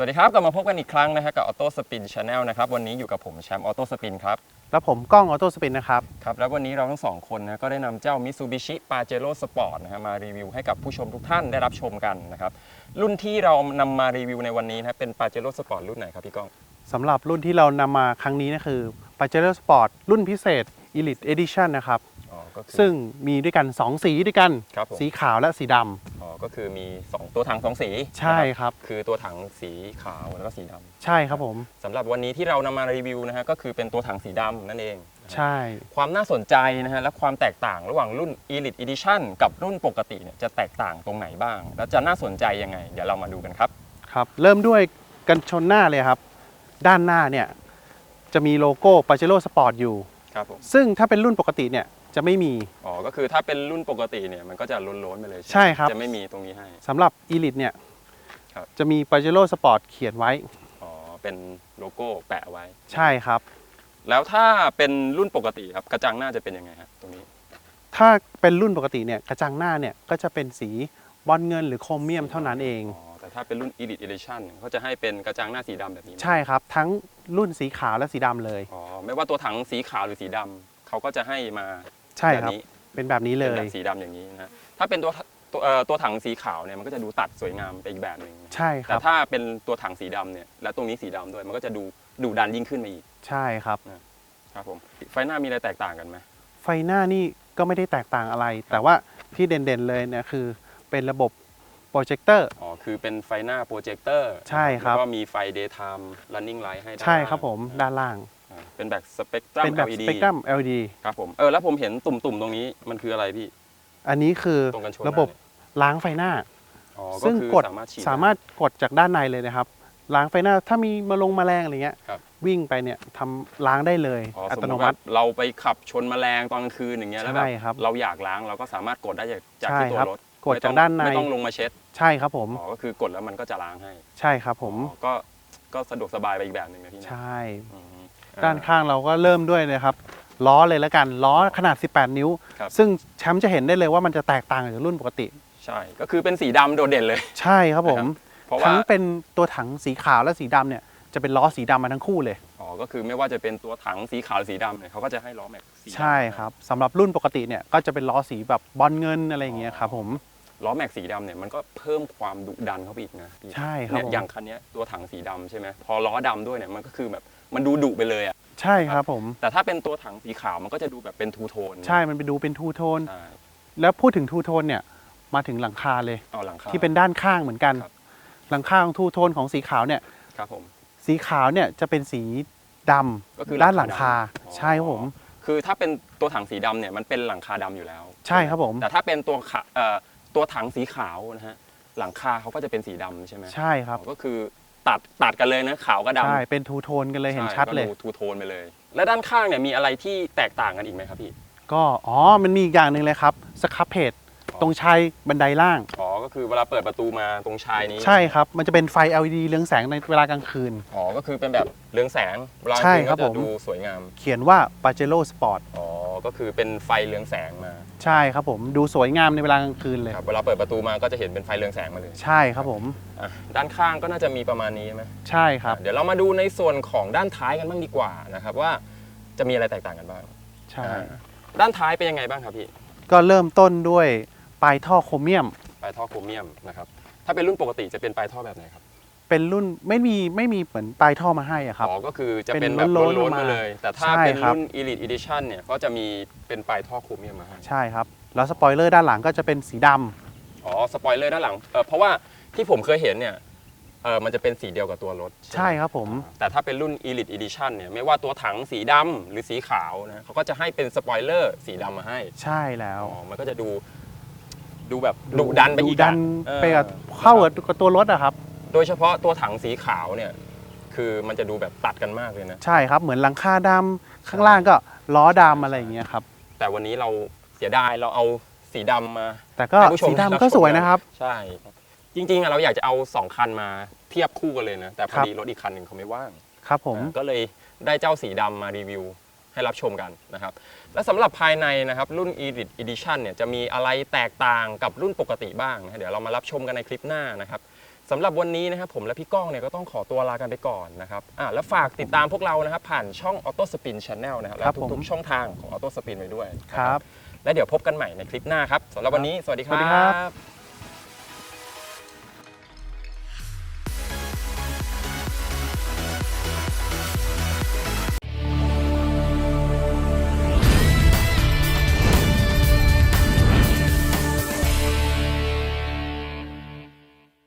วัสดีครับกลับมาพบกันอีกครั้งนะฮะกับ Auto Spin Channel นะครับวันนี้อยู่กับผมแชมป์ Auto Spin ครับแล้วผมกล้องออโต้สปินนะครับ ครับแล้ววันนี้เราทั้งสองคนนะก็ได้นำเจ้า Mitsubishi Pajero Sport นะฮะมารีวิวให้กับผู้ชมทุกท่านได้รับชมกันนะครับ รุ่นที่เรานำมารีวิวในวันนี้นะเป็น Pajero Sport รุ่นไหนครับพี่ก้อง สำหรับรุ่นที่เรานำมาครั้งนี้นะคือ Pajero Sport รุ่นพิเศษ Elite Edition นะครับ อ๋อก็คือ ซึ่งมีด้วยกัน 2 สีด้วยกัน ครับผม สีขาวและสีดอ๋อ ก็คือมี 2 ตัวถัง2สีำใช่นะครับครับ คือตัวถังสีขาวแล้วก็สีดำใช่ครับผมสำหรับวันนี้ที่เรานำมารีวิวนะฮะก็คือเป็นตัวถังสีดำนั่นเองนะฮะใช่ ความน่าสนใจนะฮะและความแตกต่างระหว่างรุ่น Elite Edition กับรุ่นปกติเนี่ยจะแตกต่างตรงไหนบ้าง แล้วจะน่าสนใจยังไง เดี๋ยวเรามาดูกันครับครับเริ่มด้วยกันชนหน้าเลยครับ ด้านหน้าเนี่ยจะมีโลโก้ Pajero Sport อยู่ครับผมซึ่งถ้าเป็นรุ่นปกติเนี่ย จะไม่มี อ๋อ ก็คือถ้าเป็นรุ่นปกติเนี่ยมันก็จะล้นๆไปเลยไหมใช่ครับ จะไม่มีตรงนี้ให้ สำหรับ Elite เนี่ยครับ จะมี Pajero Sport เขียนไว้อ๋อ เป็นโลโก้แปะไว้ ใช่ครับ แล้วถ้าเป็นรุ่นปกติครับกระจังหน้าจะเป็นยังไงครับตรงนี้ ถ้าเป็นรุ่นปกติเนี่ยกระจังหน้าเนี่ยก็จะเป็นสีบอลเงินหรือโครเมียมเท่านั้นเอง อ๋อ แต่ถ้าเป็นรุ่น Elite Edition เนี่ยเขาจะให้เป็นกระจังหน้าสีดำแบบนี้ไหมใช่ครับ ทั้งรุ่นสีขาวและสีดำเลย อ๋อ ไม่ว่าตัวถังสีขาวหรือสีดำเขาก็จะให้มา ใช่แบบครับนี้เป็นแบบนี้เลเป็นแบยบสีดำอย่างนี้นะถ้าเป็นตัวตัวเอ่อตัวถังสีขาวเนี่ยมันก็จะดูตัดสวยงามไปอีกแบบหนึ่งใช่คแต่รับ ถ้าเป็นตัวถังสีดำเนี่ยและตรงนี้สีดำด้วยมันก็จะดูดูดันยิ่งขึ้นมาอีกใช่ครับ ครับผมไฟหน้ามีอะไรแตกต่างกันไหม ไฟหน้านี่ก็ไม่ได้แตกต่างอะไร แต่ว่าที่เด่นๆเลยเนี่ยคือเป็นระบบ โปรเจคเตอร์ อ๋อ คือเป็นไฟหน้าโปรเจคเตอร์ใช่ครับ แล้วก็มีไฟ daytime running light ให้ด้านใช่ครับล่างผมด้านล่าง อ่าเป็นแบบสเปกตรัม เป็นแบบ LED สเปกตรัม LED ครับผม เออ แล้วผมเห็นตุ่มๆ ตรงนี้มันคืออะไรพี่ อันนี้คือตรงกันชนระบบล้างไฟหน้า อ๋อซึ่งคือกดสามารถฉีด สามารถกดจากด้านในเลยนะครับ ล้างไฟหน้าถ้ามีมาลงแมลงอะไรเงี้ย ครับ วิ่งไปเนี่ยทำล้างได้เลยอ๋ออัสมตมโนติมัว่าติเราไปขับชนแมลงตอนกลางคืนอย่างเงี้ยแล้วแบบใช่ครับเราอยากล้างเราก็สามารถกดได้จากจากใช่ที่ตัวครับ รถ กดจากด้านใน ไม่ต้องลงมาเช็ดใช่ครับผมอ๋อก็คือกดแล้วมันก็จะล้างให้ใช่ครับผมอ๋อก็ก็สะดวกสบายไปอีกแบบหนึ่งนะพี่นะใช่ อืม ด้านข้างเราก็เริ่มด้วยนะครับล้อเลยแล้วกันล้อขนาด 18 นิ้ว ครับ ซึ่งแชมป์จะเห็นได้เลยว่ามันจะแตกต่างจากรุ่นปกติ ใช่ก็คือเป็นสีดำโดดเด่นเลย ใช่ครับผมเพราะว่าทั้งเป็นตัวถังสีขาวและสีดำเนี่ยจะเป็นล้อสีดำมาทั้งคู่เลย อ๋อก็คือไม่ว่าจะเป็นตัวถังสีขาวหรือสีดำเนี่ยเขาก็จะให้ล้อแม็กสีดำใช่ครับสำหรับรุ่นปกติเนี่ยก็จะเป็นล้อสีแบบบอลเงินอะไรอย่างเงี้ยครับผม ล้อแม็กสีดำเนี่ยมันก็เพิ่มความดุดันเข้าไปอีกนะพี่ใช่ครับเนี่ยผม อย่างคันเนี้ยตัวถังสีดำใช่ไหมพอล้อดำด้วยเนี่ยมันก็คือแบบมันดูดุไปเลยอะใช่ครับผม แต่ถ้าเป็นตัวถังสีขาวมันก็จะดูแบบเป็นทูโทนใช่มันไปดูเป็นทูโทนใช่แล้วพูดถึงทูโทนเนี่ย มาถึงหลังคาเลย เอาหลังคา ที่เป็นด้านข้างเหมือนกัน ครับ หลังคาของทูโทนของสีขาวเนี่ย ครับผม สีขาวเนี่ยจะเป็นสีดำก็คือด้านหลังคาดำ ใช่ครับผม คือถ้าเป็นตัวถังสีดำเนี่ยมันเป็นหลังคาดำอยู่แล้วใช่ครับผม แต่ถ้าเป็นตัวขาเอ่อ ตัวถังสีขาวนะฮะหลังคาเขาก็จะเป็นสีดำใช่ไหมใช่ครับอ๋อก็คือตัดตัดกันเลยนะขาวกับดำใช่เป็นทูโทนกันเลยเห็นชัดเลยใก็ทูโทนไปเลย และด้านข้างเนี่ยมีอะไรที่แตกต่างกันอีกไหมครับพี่ ก็อ๋อมันมีอีกอย่างหนึ่งเลยครับสครับเพจตรงชายบันไดล่างอ๋อก็ คือเวลาเปิดประตูมาตรงชายนี้ ใช่ครับ มันจะเป็นไฟ LED เรืองแสงในเวลากลางคืน อ๋อ ก็คือเป็นแบบเรืองแสงเวลาใช่คืนครัก็บจะผมดูสวยงาม เขียนว่า Pajero Sport อ๋อ ก็คือเป็นไฟเรืองแสงมา ใช่ครับผม ดูสวยงามในเวลากลางคืนเลยครับ เวลาเปิดประตูมาก็จะเห็นเป็นไฟเรืองแสงมาเลย ใช่ครับผม อะ ด้านข้างก็น่าจะมีประมาณนี้ไหมใช่ครับ เดี๋ยวเรามาดูในส่วนของด้านท้ายกันบ้างดีกว่านะครับว่าจะมีอะไรแตกต่างกันบ้าง ใช่อ่าด้านท้ายเป็นยังไงบ้างครับพี่ ก็เริ่มต้นด้วยปลายท่อโครเมียมป ลายท่อโครเมียมนะครับถ้าเป็นรุ่นปกติจะเป็นปลายท่อแบบไหนครับเป็นรุ่นไม่มีไม่มีเหมือนปลายท่อมาให้อะครับ อ๋อ ก็คือจะเป็เป็นนแบบล้นๆล้นๆมามาเลย แต่ถ้าใช่เป็นครับรุ่น Elite Edition เนี่ยก็จะมีเป็นปลายท่อโครเมียมมาให้ใช่ครับ แล้วสปอยเลอร์ด้านหลังก็จะเป็นสีดำอ๋อสปอยเลอร์ด้านหลังเออเพราะว่าที่ผมเคยเห็นเนี่ยเออมันจะเป็นสีเดียวกับตัวรถไหมใช่ครับผม แต่ถ้าเป็นรุ่น Elite Edition เนี่ยไม่ว่าตัวถังสีดำหรือสีขาวนะเขาก็จะให้เป็นสปอยเลอร์สีดำมาให้ ใช่แล้วอ๋อมันก็จะดู ดูแบบดุดันไปอีกดัอะนออ ไปกับเข้ากับตัวรถอะครับ โดยเฉพาะตัวถังสีขาวเนี่ย คือมันจะดูแบบตัดกันมากเลยนะ ใช่ครับ เหมือนหลังคาดำข้างล่างก็ล้อดำอะไรอย่างเงี้ยครับ แต่วันนี้เราเสียดายเราเอาสีดำมาแต่ก็ให้ผู้ชมสีได้รับดำก็ชมสวยกันนะครับ ใช่ จริงๆอะเราอยากจะเอาสองคันมาเทียบคู่กันเลยนะ แต่พอครับดีรถอีกคันหนึ่งเขาไม่ว่างครับผม อ่าก็เลยได้เจ้าสีดำมารีวิว ให้รับชมกันนะครับ และสำหรับภายในนะครับรุ่น Elite Edition เนี่ยจะมีอะไรแตกต่างกับรุ่นปกติบ้างนะเดี๋ยวเรามารับชมกันในคลิปหน้านะครับสำหรับวันนี้นะครับผมและพี่ก้องเนี่ยก็ต้องขอตัวลากันไปก่อนนะครับอะแล้วฝากติดตามพวกเรานะครับผ่านช่อง Auto Spin Channel นะครับและครับผมทุกๆช่องทางของ Auto Spin ไว้ด้วยนะครับและเดี๋ยวพบกันใหม่ในคลิปหน้าครับสำหรับวันนี้สวัสดีคสวัสดีรัครับ บ